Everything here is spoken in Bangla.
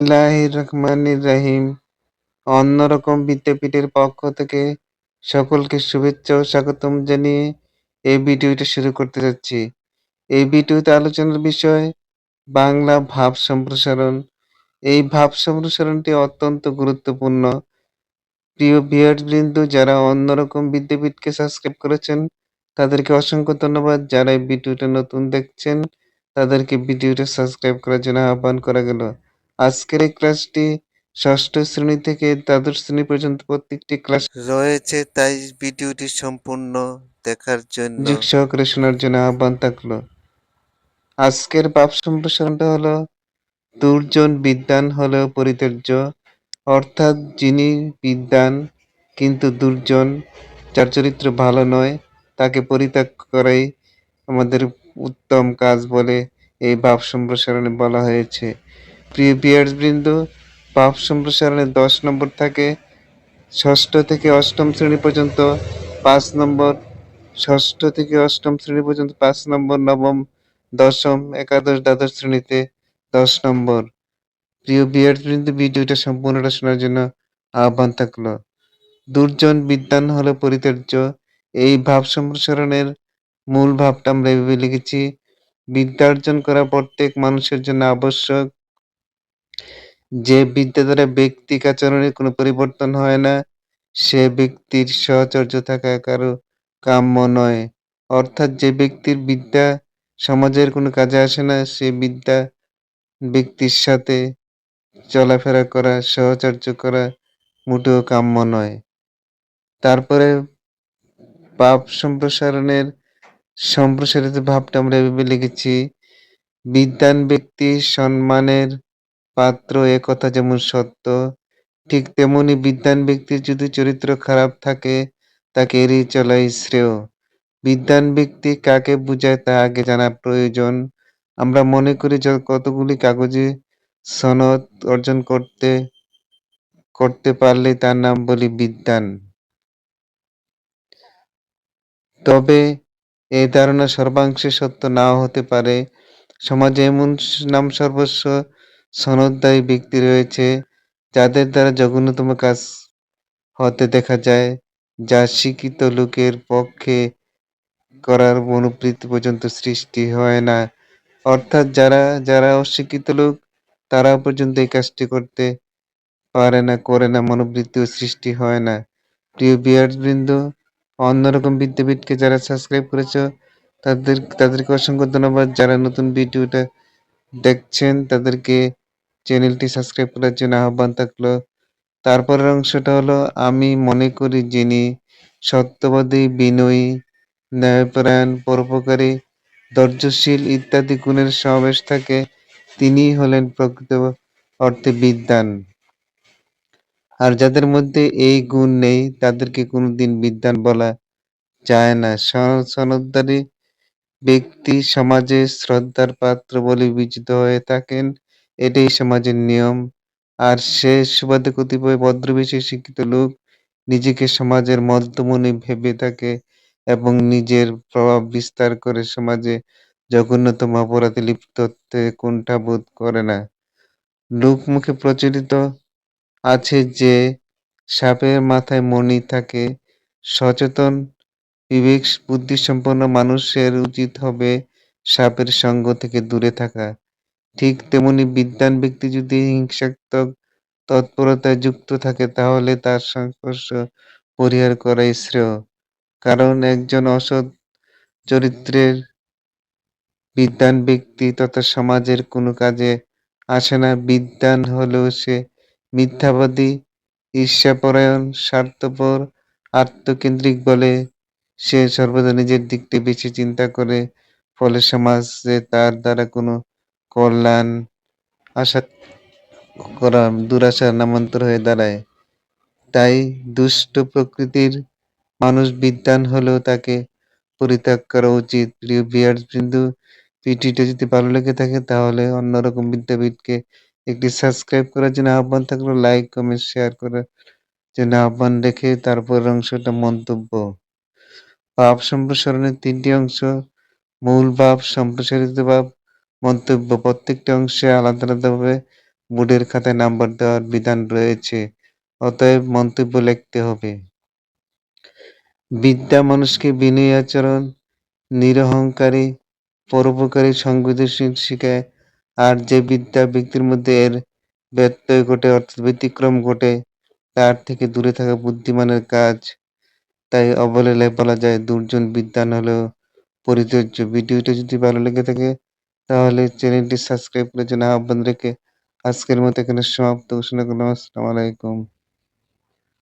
বিসমিল্লাহির রহমানির রহিম। অন্যরকম বিদ্যাপীঠের পক্ষ থেকে সকলকে শুভেচ্ছা ও স্বাগতম জানিয়ে এই ভিডিওটা শুরু করতে যাচ্ছি। এই ভিডিওতে আলোচনার বিষয় বাংলা ভাব সম্প্রসারণ। এই ভাব সম্প্রসারণটি অত্যন্ত গুরুত্বপূর্ণ। প্রিয় ভিউয়ার্স বৃন্দ যারা অন্যরকম বিদ্যাপীঠকে সাবস্ক্রাইব করেছেন, তাদেরকে অসংখ্য ধন্যবাদ। যারা এই ভিডিওটা নতুন দেখছেন, তাদেরকে ভিডিওটা সাবস্ক্রাইব করার জন্য আহ্বান করা গেল। আজকের এই ক্লাসটি ষষ্ঠ শ্রেণি থেকে দ্বাদশ শ্রেণি পর্যন্ত প্রত্যেকটি ক্লাস রয়েছে তাই ভিডিওটি সম্পূর্ণ দেখার জন্য। সহকারে শোনার জন্য আহ্বান থাকল। আজকের ভাব সম্প্রসারণটা হলো দুর্জন বিদ্যান হলেও পরিত্যাজ্য অর্থাৎ যিনি বিদ্যান কিন্তু দুর্জন যার চরিত্র ভালো নয় তাকে পরিত্যাগ করাই আমাদের উত্তম কাজ বলে এই ভাব সম্প্রসারণে বলা হয়েছে। প্রিয় বিয়ার্স বৃন্দ ভাব সম্প্রসারণে দশ নম্বর থাকে, ষষ্ঠ থেকে অষ্টম শ্রেণি পর্যন্ত পাঁচ নম্বর, ষষ্ঠ থেকে অষ্টম শ্রেণি পর্যন্ত পাঁচ নম্বর, নবম, দশম, একাদশ, দ্বাদশ শ্রেণীতে দশ নম্বর। প্রিয় বিয়ার্স বৃন্দ ভিডিওটা সম্পূর্ণটা শোনার জন্য আহ্বান থাকল। দুর্জন বিদ্যান হলো পরিত্যাজ্য। এই ভাব সম্প্রসারণের মূল ভাবটা আমরা এভাবে লিখেছি। বিদ্যা অর্জন করা প্রত্যেক মানুষের জন্য আবশ্যক যে বিদ্যা দ্বারা ব্যক্তিক আচরণে কোনো পরিবর্তন হয় না, সে ব্যক্তির সহচর্য থাকা কারও কাম্য নয়। অর্থাৎ যে ব্যক্তির বিদ্যা সমাজের কোনো কাজে আসে না, সে বিদ্যা ব্যক্তির সাথে চলাফেরা করা, সহচর্য করা মোটেও কাম্য নয়। তারপরে পাপ সম্প্রসারণের সম্প্রসারিত ভাবটা আমরা এভাবে লিখেছি, বিদ্যান ব্যক্তি সম্মানের পাত্র এ কথা যেমন সত্য, ঠিক তেমনি বিদ্যান ব্যক্তির যদি চরিত্র খারাপ থাকে, তাকে এড়িয়ে চলাই শ্রেয়। বিদ্যান ব্যক্তি কাকে বুঝায় তা আগে জানা প্রয়োজন। আমরা মনে করি কতগুলি কাগজে সনদ অর্জন করতে করতে পারলে তার নাম বলি বিদ্যান তবে এই ধারণা সর্বাংশে সত্য নাও হতে পারে। সমাজে এমন নাম সর্বস্ব সনদদায়ী ব্যক্তি রয়েছে, যাদের দ্বারা জঘন্যতম কাজ হতে দেখা যায়, যা শিক্ষিত লোকের পক্ষে করার মনোবৃত্তি পর্যন্ত সৃষ্টি হয় না। অর্থাৎ যারা যারা অশিক্ষিত লোক, তারা পর্যন্ত এই কাজটি করতে পারে না, করে না, মনোবৃত্তিও সৃষ্টি হয় না। প্রিয় বিয়ার্স বৃন্দ অন্যরকম বিদ্যাপীঠকে যারা সাবস্ক্রাইব করেছ, তাদের, তাদেরকে অসংখ্য ধন্যবাদ। যারা নতুন ভিডিওটা দেখছেন, তাদেরকে চ্যানেলটি সাবস্ক্রাইব করার জন্য আহ্বান থাকল। তারপরের অংশটা হলো, আমি মনে করি যিনি সত্যবাদী, বিনয়ী, ন্যায়পরায়ণ, পরোপকারী, ধৈর্যশীল ইত্যাদি গুণের সমাবেশ থাকে তিনিই হলেন প্রকৃত অর্থে বিদ্বান আর যাদের মধ্যে এই গুণ নেই, তাদেরকে কোনোদিন বিদ্বান বলা যায় না। সন- সনদধারী ব্যক্তি সমাজে শ্রদ্ধার পাত্র বলে বিবেচিত হয়ে থাকেন। এটাই সমাজের নিয়ম। আর সে সুবাদে কতিপয় ভদ্রবেশী শিক্ষিত লোক নিজেকে সমাজের মধ্যমণি ভেবে থাকে এবং নিজের প্রভাব বিস্তার করে সমাজে জঘন্যতম অপরাধে লিপ্ত হতে কুণ্ঠাবোধ করে না। লোকমুখে প্রচলিত আছে যে সাপের মাথায় মণি থাকে, সচেতন বিবেক বুদ্ধিসম্পন্ন মানুষের উচিত হবে সাপের সঙ্গ থেকে দূরে থাকা। ঠিক তেমনি বিদ্বান ব্যক্তি যদি হিংসাত্মক তৎপরতায় যুক্ত থাকে, তাহলে তার সংস্পর্শ পরিহার করাই শ্রেয়। কারণ একজন অসৎ চরিত্রের বিদ্বান ব্যক্তি তথা সমাজের কোনো কাজে আসে না। বিদ্বান হলেও সে মিথ্যাবাদী, ঈর্ষাপরায়ণ, স্বার্থপর, আত্মকেন্দ্রিক বলে সে সর্বদা নিজের দিকটি বেশি চিন্তা করে, ফলে সমাজে তার দ্বারা কোনো কল্যাণ আশা করা দুরাশার নামান্তর হয়ে দাঁড়ায়। তাই দুষ্ট প্রকৃতির মানুষ বিদ্যান হলেও তাকে পরিত্যাগ করা উচিত। প্রিয় বিয়ার্স বিন্দু ভিডিওটা যদি ভালো লেগে থাকে, তাহলে অন্যরকম বিদ্যাপীঠকে একটি সাবস্ক্রাইব করার জন্য আহ্বান থাকল। লাইক, কমেন্ট, শেয়ার করার জন্য আহ্বান রেখে তারপর অংশটা মন্তব্য। ভাব সম্প্রসারণের তিনটি অংশ, মূল ভাব সম্প্রসারিত ভাব মন্তব্য, প্রত্যেকটি অংশে আলাদা আলাদাভাবে বোর্ডের খাতায় নাম্বার দেওয়ার বিধান রয়েছে, অতএব মন্তব্য লিখতে হবে। বিদ্যা মানুষকে বিনয়ী আচরণ, নিরহংকারী, পরোপকারী সংবেদনশীল শিখায়, আর যে বিদ্যা ব্যক্তির মধ্যে এর ব্যত্যয় ঘটে অর্থাৎ ব্যতিক্রম ঘটে, তার থেকে দূরে থাকা বুদ্ধিমানের কাজ। তাই অবলীলায় বলা যায়, দুর্জন বিদ্যান হলেও পরিচর্য ভিডিওটি যদি ভালো লেগে থাকে তাহলে চ্যানেলটি সাবস্ক্রাইব করে জন্য আহ্বান রেখে আজকের মতো এখানে সমাপ্ত। ঘোষণা করলাম আসসালামু আলাইকুম।